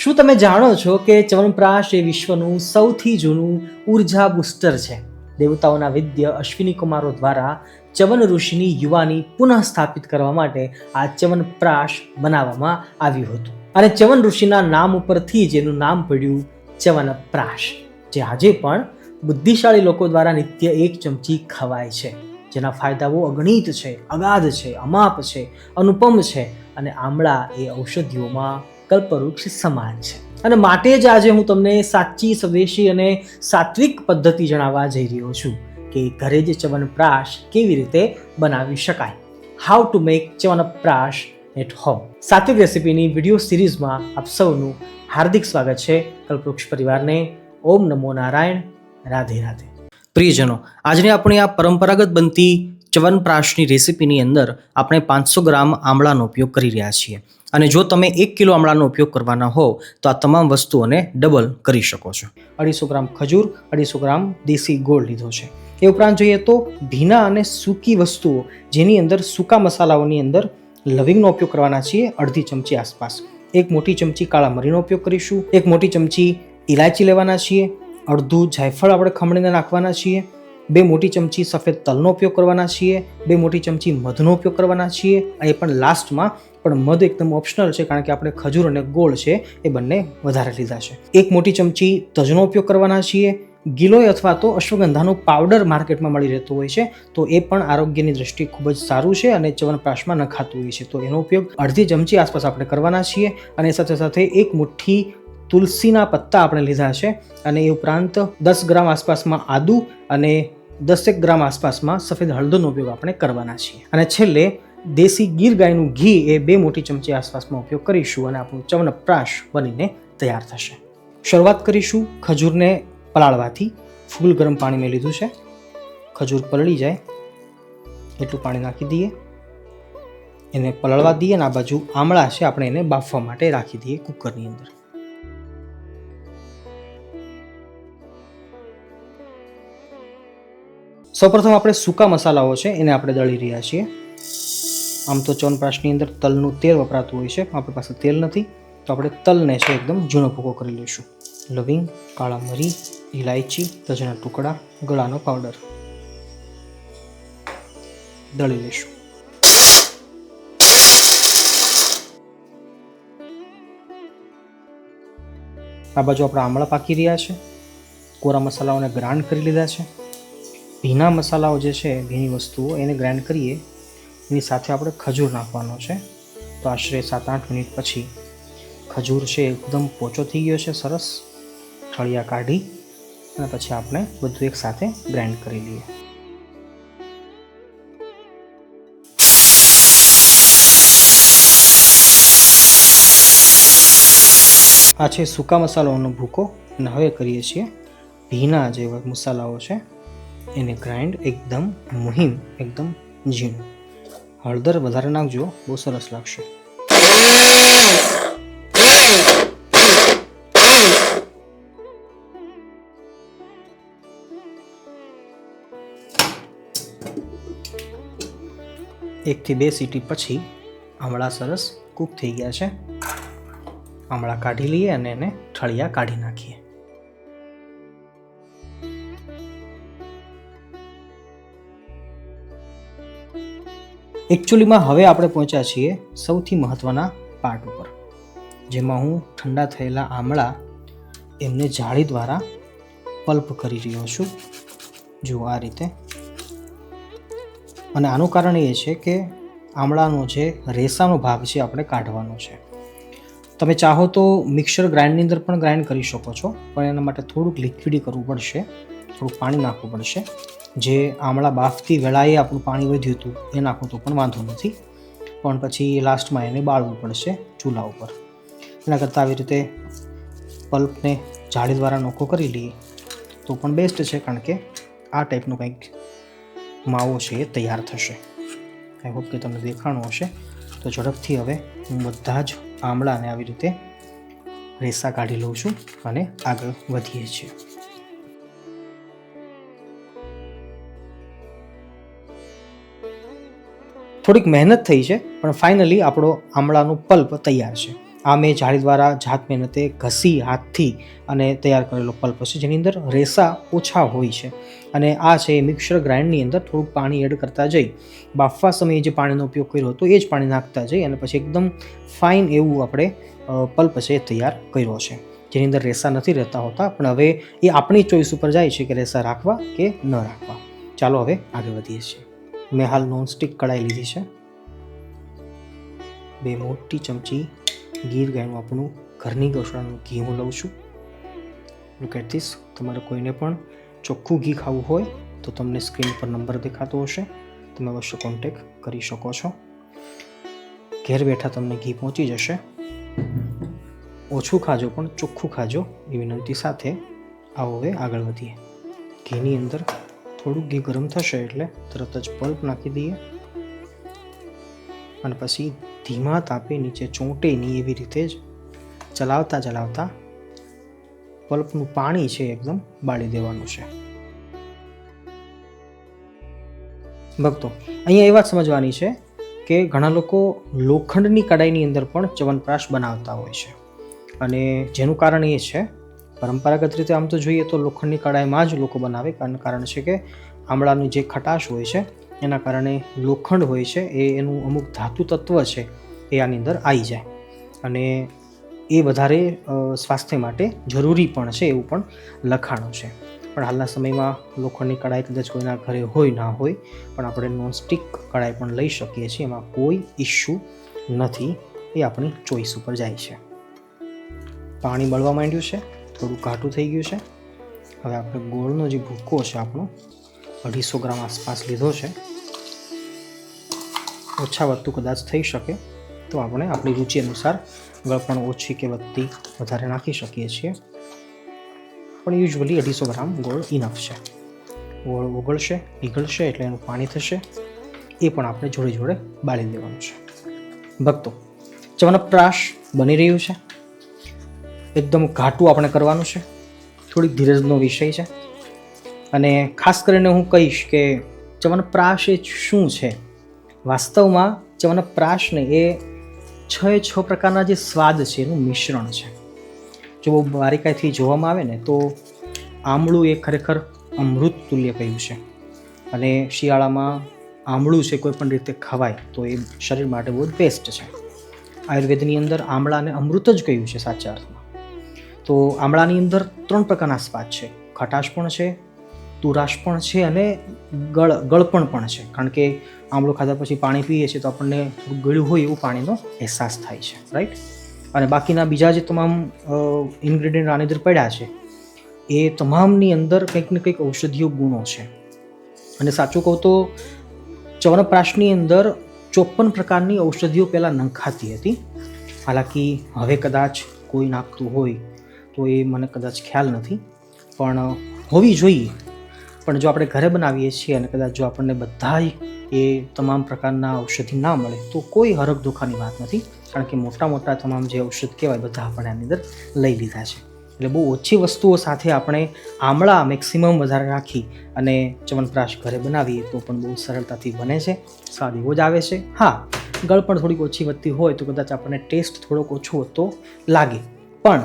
શું તમે જાણો છો કે ચવનપ્રાશ એ વિશ્વનું સૌથી જૂનું ઊર્જા બુસ્ટર છે? દેવતાઓના વિદ્ય અશ્વિની કુમારો દ્વારા ચવન ઋષિની યુવાની પુનઃ સ્થાપિત કરવા માટે આ ચ્યવનપ્રાશ બનાવવામાં આવ્યું હતું. અને ચવન ઋષિના નામ ઉપરથી જ એનું નામ પડ્યું ચવનપ્રાશ, જે આજે પણ બુદ્ધિશાળી લોકો દ્વારા નિત્ય એક ચમચી ખવાય છે. જેના ફાયદાઓ અગણિત છે, અગાધ છે, અમાપ છે, અનુપમ છે અને આમળા એ ઔષધિઓમાં કલ્પવૃક્ષ સમાન છે. અને માટે જ આજે હું તમને સાચી, સ્વદેશી અને સાત્વિક પદ્ધતિ જણાવવા જઈ રહ્યો છું કે ઘરે જ ચ્યવનપ્રાશ કેવી રીતે બનાવી શકાય? How to make chyawanprash at home સાત્વિક રેસિપીની વીડિયો સિરીઝમાં આપ સૌનું હાર્દિક સ્વાગત છે કલ્પવૃક્ષ પરિવારને. ઓમ નમો નારાયણ. રાધે રાધે. પ્રિયજનો, આજની આપણી આ પરંપરાગત બનતી ચ્યવનપ્રાશની રેસિપીની અંદર આપણે પાંચસો ગ્રામ આમળાનો ઉપયોગ કરી રહ્યા છીએ. અને જો તમે એક કિલો આમળાનો ઉપયોગ કરવાના હો તો આ તમામ વસ્તુઓને ડબલ કરી શકો છો. અઢીસો ગ્રામ ખજૂર, અઢીસો ગ્રામ દેશી ગોળ લીધો છે. એ ઉપરાંત જોઈએ તો ભીના અને સૂકી વસ્તુઓ, જેની અંદર સૂકા મસાલાઓની અંદર લવિંગનો ઉપયોગ કરવાના છીએ અડધી ચમચી આસપાસ. એક મોટી ચમચી કાળા મરીનો ઉપયોગ કરીશું. એક મોટી ચમચી ઇલાયચી લેવાના છીએ. અડધું જાયફળ આપણે ખમણીને નાખવાના છીએ. બે મોટી ચમચી સફેદ તલનો ઉપયોગ કરવાના છીએ, બે મોટી ચમચી મધનો ઉપયોગ કરવાના છીએ. અને એ પણ લાસ્ટમાં પણ મધ એકદમ ઓપ્શનલ છે કારણ કે આપણે ખજૂર અને ગોળ છે એ બંને વધારે લીધા છે. એક મોટી ચમચી તજનો ઉપયોગ કરવાના છીએ. ગિલોય અથવા તો અશ્વગંધાનો પાવડર માર્કેટમાં મળી રહેતો હોય છે, તો એ પણ આરોગ્યની દ્રષ્ટિએ ખૂબ જ સારું છે અને ચ્યવનપ્રાશમાં નખાતું હોય છે. તો એનો ઉપયોગ અડધી ચમચી આસપાસ આપણે કરવાના છીએ અને સાથે સાથે એક મુઠ્ઠી તુલસીના પત્તા આપણે લીધા છે અને એ ઉપરાંત દસ ગ્રામ આસપાસમાં આદુ અને દસેક ગ્રામ આસપાસમાં સફેદ હળદરનો ઉપયોગ આપણે કરવાના છીએ. અને છેલ્લે, દેશી ગીર ગાયનું ઘી એ બે મોટી ચમચી આસપાસમાં ઉપયોગ કરીશું અને આપણું ચવનપ્રાશ બનીને તૈયાર થશે. શરૂઆત કરીશું ખજૂરને પલાળવાથી. ફૂલ ગરમ પાણી મેં લીધું છે. ખજૂર પલળી જાય. એટલું પાણી નાખી દઈએ. એને પલળવા દઈએ અને આ બાજુ આમળા છે, આપણે એને બાફવા માટે રાખી દઈએ કુકરની અંદર. સૌપ્રથમ આપણે સૂકા મસાલાઓ છે, એને આપણે દળી રહ્યા છીએ. આમ તો ચવનપ્રાશની અંદર તલનું તેલ વપરાતું હોય છે, આપણી પાસે તેલ નથી, તો આપણે તલને છે એકદમ ઝીણો ભૂકો કરી લઈશું. લવિંગ, કાળા મરી ઇલાયચી તજના ટુકડા, ગળાનો પાવડર દળી લઈશું. આ બાજુ આપણા આમળા પાકી રહ્યા છે. કોરા મસાલાઓને ગ્રાઇન્ડ કરી લીધા છે. ભીના મસાલાઓ જે છે, ભીની વસ્તુઓ, એને ગ્રાઇન્ડ કરીએ. એની સાથે આપણે ખજૂર નાખવાનો છે. તો આશરે સાત આઠ મિનિટ પછી ખજૂર છે, એકદમ પોચો થઈ ગયો છે, સરસ. ઠળિયા કાઢી અને પછી આપણે બધું એક સાથે ગ્રાઇન્ડ કરી લઈએ. આ છે સૂકા મસાલાઓનો ભૂકો અને હવે કરીએ છીએ ભીના જે મસાલાઓ છે. એને ગ્રાઇન્ડ એકદમ મુહિમ, એકદમ ઝીણું. હળદર વધારે નાખજો, બહુ સરસ લાગશે. એકથી બે સીટી પછી આમળા સરસ કૂક થઈ ગયા છે. આમળા કાઢી લઈએ અને એને ઠળિયા કાઢી નાખીએ. એકચ્યુઅલીમાં હવે આપણે પહોંચ્યા છીએ સૌથી મહત્ત્વના પાર્ટ ઉપર, જેમાં હું ઠંડા થયેલા આમળા એમને જાળી દ્વારા પલ્પ કરી રહ્યો છું. જુઓ આ રીતે. અને આનું કારણ એ છે કે આમળાનો જે રેસાનો ભાગ છે આપણે કાઢવાનો છે. તમે ચાહો તો મિક્સર ગ્રાઇન્ડની અંદર પણ ગ્રાઇન્ડ કરી શકો છો, પણ એના માટે થોડુંક લિક્વિડી કરવું પડશે, થોડુંક પાણી નાખવું પડશે. જે આમળા બાફતી વેળાએ આપણું પાણી વધ્યું હતું, એ નાખવું તો પણ વાંધો નથી. પણ પછી લાસ્ટમાં એને બાળવું પડશે ચૂલા ઉપર. એના કરતાં આવી રીતે પલ્પને જાળી દ્વારા નોખો કરી લઈએ, તો પણ બેસ્ટ છે, કારણ કે આ ટાઈપનું કંઈક માવો છે એ તૈયાર થશે. આઈ હોપ કે તમને દેખાણું હશે. તો ઝડપથી હવે હું બધા જ આમળાને આવી રીતે રેસા કાઢી લઉં છું અને આગળ વધીએ છીએ. થોડીક મહેનત થઈ છે, પણ ફાઇનલી આપણો આમળાનું પલ્પ તૈયાર છે. આ મેં જાળી દ્વારા જાત મહેનતે ઘસી હાથથી અને તૈયાર કરેલો પલ્પ છે, જેની અંદર રેસા ઓછા હોય છે. અને આ છે મિક્સર ગ્રાઇન્ડની અંદર થોડુંક પાણી એડ કરતા જઈ. બાફવા સમયે જે પાણીનો ઉપયોગ કર્યો હતો, એ જ પાણી નાખતા જઈ અને પછી એકદમ ફાઇન એવું આપણે પલ્પ છે એ તૈયાર કર્યો છે. જેની અંદર રેસા નથી રહેતા હોતા, પણ હવે એ આપણી ચોઈસ ઉપર જાય છે કે રેસા રાખવા કે ન રાખવા. ચાલો હવે આગળ વધીએ છીએ. મેં હાલ નોનસ્ટિક કઢાઈ લીધી છે. બે મોટી ચમચી ગીર ગાયનું આપણું ઘરની ગૌશાળાનું ઘી હું લઉં છું. લુક એટ ધીસ તમારે કોઈને પણ ચોખ્ખું ઘી ખાવું હોય તો તમને સ્ક્રીન પર નંબર દેખાતો હશે. તમે અવશ્ય કોન્ટેક કરી શકો છો. ઘેર બેઠા તમને ઘી પહોંચી જશે. ઓછું ખાજો પણ ચોખ્ખું ખાજો એ વિનંતી સાથે આવો હવે આગળ વધીએ. ઘીની અંદર થોડુંક ઘી ગરમ થશે એટલે તરત જ પલ્પ નાખી દઈએ. અને પછી ધીમા તાપે નીચે ચોંટે નહીં એવી રીતે જ ચલાવતા ચલાવતા પલ્પનું પાણી છે એકદમ બાળી દેવાનું છે. ભક્તો, અહીંયા એ વાત સમજવાની છે કે ઘણા લોકો લોખંડની કડાઈની અંદર પણ ચ્યવનપ્રાશ બનાવતા હોય છે. અને જેનું કારણ એ છે પરંપરાગત રીતે આમ તો જોઈએ તો લોખંડની કડાઈમાં જ લોકો બનાવે. કારણ કારણ છે કે આમળાની જે ખટાશ હોય છે, એના કારણે લોખંડ હોય છે, એ એનું અમુક ધાતુ તત્વ છે, એ આની અંદર આવી જાય. અને એ વધારે સ્વાસ્થ્ય માટે જરૂરી પણ છે એવું પણ લખાણું છે. પણ હાલના સમયમાં લોખંડની કડાઈ કદાચ કોઈના ઘરે હોય ના હોય, પણ આપણે નોનસ્ટિક કડાઈ પણ લઈ શકીએ છીએ. એમાં કોઈ ઇશ્યુ નથી, એ આપણી ચોઈસ ઉપર જાય છે. પાણી બળવા માંડ્યું છે? થોડું ઘાટું થઈ ગયું છે. હવે આપણે ગોળનો જે ભૂકો છે આપણો, અઢીસો ગ્રામ આસપાસ લીધો છે. ઓછા વધતું કદાચ થઈ શકે, તો આપણે આપણી રુચિ અનુસાર ગળપણ ઓછી કે વધતી વધારે નાખી શકીએ છીએ. પણ યુઝવલી અઢીસો ગ્રામ ગોળ ઇનફ છે. ગોળ ઓગળશે, પીગળશે એટલે એનું પાણી થશે. એ પણ આપણે જોડે જોડે બાળી દેવાનું છે. ભક્તો ચવનપ્રાશ બની રહ્યું છે. એકદમ ઘાટું આપણે કરવાનું છે. થોડીક ધીરજનો વિષય છે. અને ખાસ કરીને હું કહીશ કે ચવનપ્રાશ એ શું છે? વાસ્તવમાં ચવનપ્રાશને એ છ એ છ પ્રકારના જે સ્વાદ છે, એનું મિશ્રણ છે. જો બહુ બારીકાઈથી જોવામાં આવે ને, તો આમળું એ ખરેખર અમૃત તુલ્ય કહ્યું છે. અને શિયાળામાં આમળું છે, કોઈ પણ રીતે ખવાય, તો એ શરીર માટે બહુ બેસ્ટ છે. આયુર્વેદની અંદર આમળાને અમૃત જ કહ્યું છે, સાચા અર્થમાં. તો આમળાની અંદર ત્રણ પ્રકારના સ્વાદ છે. ખટાશ પણ છે, તુરાશ પણ છે અને ગળ, ગળપણ પણ છે. કારણ કે આમળો ખાધા પછી પાણી પીએ છીએ તો આપણને ગળ્યું હોય એવું પાણીનો અહેસાસ થાય છે રાઈટ અને બાકીના બીજા જે તમામ ઇન્ગ્રેડિયન્ટ આની અંદર પડ્યા છે, એ તમામની અંદર કંઈક ને કંઈક ઔષધીય ગુણો છે. અને સાચું કહું તો ચવનપ્રાશની અંદર ચોપન પ્રકારની ઔષધિઓ પહેલાં નંખાતી હતી. હાલાકી હવે કદાચ કોઈ નાખતું હોય તો એ મને કદાચ ખ્યાલ નથી. પણ હોવી જોઈએ. પણ જો આપણે ઘરે બનાવીએ છીએ અને કદાચ જો આપણને બધાય એ તમામ પ્રકારના ઔષધિ ના મળે, તો કોઈ હરખ દુખાની વાત નથી. કારણ કે મોટા મોટા તમામ જે ઔષધ કહેવાય બધા આપણે આની અંદર લઈ લીધા છે. એટલે બહુ ઓછી વસ્તુઓ સાથે આપણે આમળા મેક્સિમમ વધારે રાખી અને ચવનપ્રાશ ઘરે બનાવીએ તો પણ બહુ સરળતાથી બને છે. સ્વાદ એવો જ આવે છે. હા, ગળ પણ થોડીક ઓછી વધતી હોય તો કદાચ આપણને ટેસ્ટ થોડોક ઓછો હોતો લાગે. પણ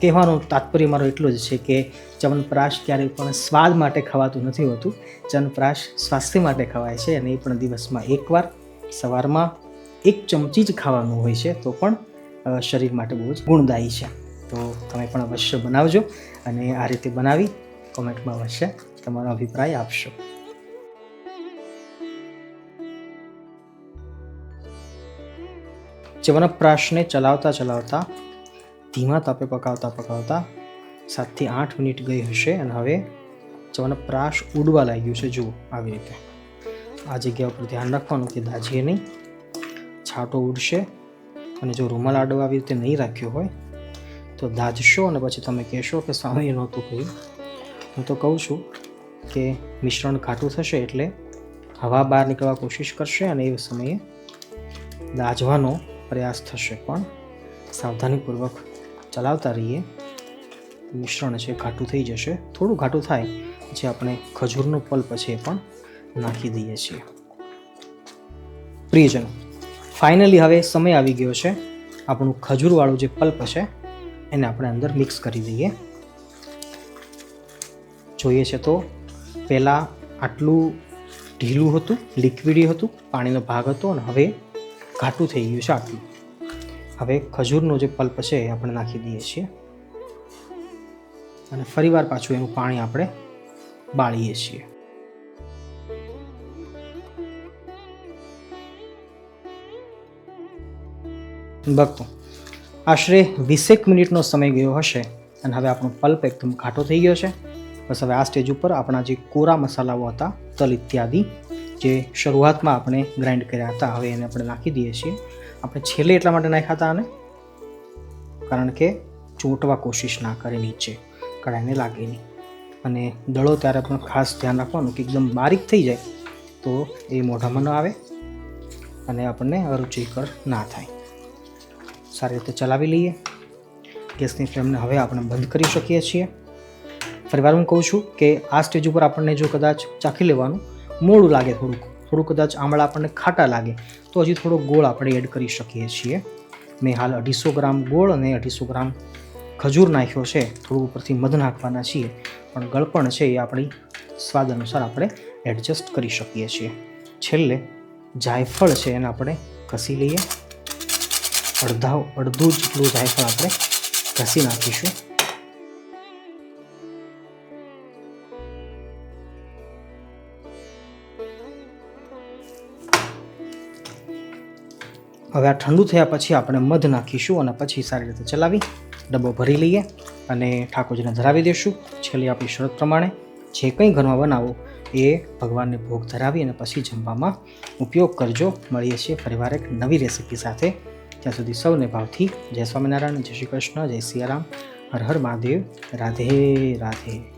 કહેવાનો તાત્પર્ય મારો એટલો જ છે કે ચવનપ્રાશ ક્યારેય પણ સ્વાદ માટે ખવાતું નથી હોતું. ચવનપ્રાશ સ્વાસ્થ્ય માટે ખવાય છે અને એ પણ દિવસમાં એકવાર, સવારમાં એક ચમચી જ ખાવાનું હોય છે તો પણ શરીર માટે બહુ જ ગુણદાયી છે. તો તમે પણ અવશ્ય બનાવજો અને આ રીતે બનાવી કોમેન્ટમાં અવશ્ય તમારો અભિપ્રાય આપશો. ચવનપ્રાશને ચલાવતા ચલાવતા ધીમા તાપે પકાવતા પકાવતા સાતથી આઠ મિનિટ ગઈ હશે અને હવે ચવનપ્રાશ ઉડવા લાગ્યું છે. જુઓ આવી રીતે. આ જગ્યા ઉપર ધ્યાન રાખવાનું કે દાજીએ નહીં. છાંટો ઉડશે અને જો રૂમાલ આડો આવી રીતે નહીં રાખ્યો હોય તો દાજશો અને પછી તમે કહેશો કે સ્વામી નહોતું કહ્યું હું તો કહું છું કે મિશ્રણ ઘાટું થશે એટલે હવા બહાર નીકળવા કોશિશ કરશે અને એ સમયે દાજવાનો પ્રયાસ થશે. પણ સાવધાનીપૂર્વક ચલાવતા રહીએ મિશ્રણ છે ઘાટું થઈ જશે. થોડું ઘાટું થાય, પછી આપણે ખજૂરનો પલ્પ છે એ પણ નાખી દઈએ છીએ. પ્રિયજનો ફાઇનલી હવે સમય આવી ગયો છે. આપણું ખજૂરવાળું જે પલ્પ છે એને આપણે અંદર મિક્સ કરી દઈએ. જોઈએ છે તો, પહેલાં આટલું ઢીલું હતું લિક્વિડી હતું, પાણીનો ભાગ હતો, અને હવે ઘાટું થઈ ગયું છે આટલું. હવે ખજૂરનો જે પલ્પ છે એ આપણે નાખી દઈએ છીએ. અને ફરીવાર પાછું એનું પાણી આપણે બાળીએ છીએ. ભક્તો, આશરે વીસેક મિનિટનો સમય ગયો હશે અને હવે આપણો પલ્પ એકદમ ઘાટો થઈ ગયો છે. બસ હવે આ સ્ટેજ ઉપર આપણા જે કોરા મસાલાઓ હતા, તલ ઇત્યાદિ જે શરૂઆતમાં આપણે ગ્રાઇન્ડ કર્યા હતા, હવે એને આપણે નાખી દઈએ છીએ. આપણે છેલ્લે એટલા માટે નાખ્યા હતા આને? કારણ કે ચોંટવા કોશિશ ના કરે નીચે. કડાઈને લાગે નહીં. અને દળો ત્યારે પણ ખાસ ધ્યાન રાખવાનું કે એકદમ બારીક થઈ જાય તો એ મોઢામાં ન આવે અને આપણને અરુચિકર ના થાય. સારી રીતે ચલાવી લઈએ. ગેસની ફ્લેમને હવે આપણે બંધ કરી શકીએ છીએ. ફરીવાર હું કહું છું કે આ સ્ટેજ ઉપર આપણને જો કદાચ ચાખી લેવાનું, મોડું લાગે થોડુંક. થોડું કદાચ આમળા આપણને ખાટા લાગે, તો હજી થોડો ગોળ આપણે એડ કરી શકીએ છીએ. મેં હાલ અઢીસો ગ્રામ ગોળ અને અઢીસો ગ્રામ ખજૂર નાખ્યો છે. થોડું ઉપરથી મધ નાખવાના છીએ, પણ ગળપણ છે એ આપણી સ્વાદ અનુસાર આપણે એડજસ્ટ કરી શકીએ છીએ. છેલ્લે જાયફળ છે એને આપણે ઘસી લઈએ. અડધા, અડધું જેટલું જાયફળ આપણે ઘસી નાખીશું. હવે આ ઠંડુ થયા પછી આપણે મધ નાખીશું અને પછી સારી રીતે ચલાવી ડબ્બો ભરી લઈએ અને ઠાકોરજીને ધરાવી દઈશું છેલ્લી આપણી શરત પ્રમાણે જે કંઈ ઘરમાં બનાવો એ ભગવાનને ભોગ ધરાવી અને પછી જમવામાં ઉપયોગ કરજો. મળીએ છીએ ફરીવાર એક નવી રેસીપી સાથે. ત્યાં સુધી સૌને ભાવથી જય સ્વામિનારાયણ, જય શ્રી કૃષ્ણ, જય સિયારામ. હર હર મહાદેવ. રાધે રાધે.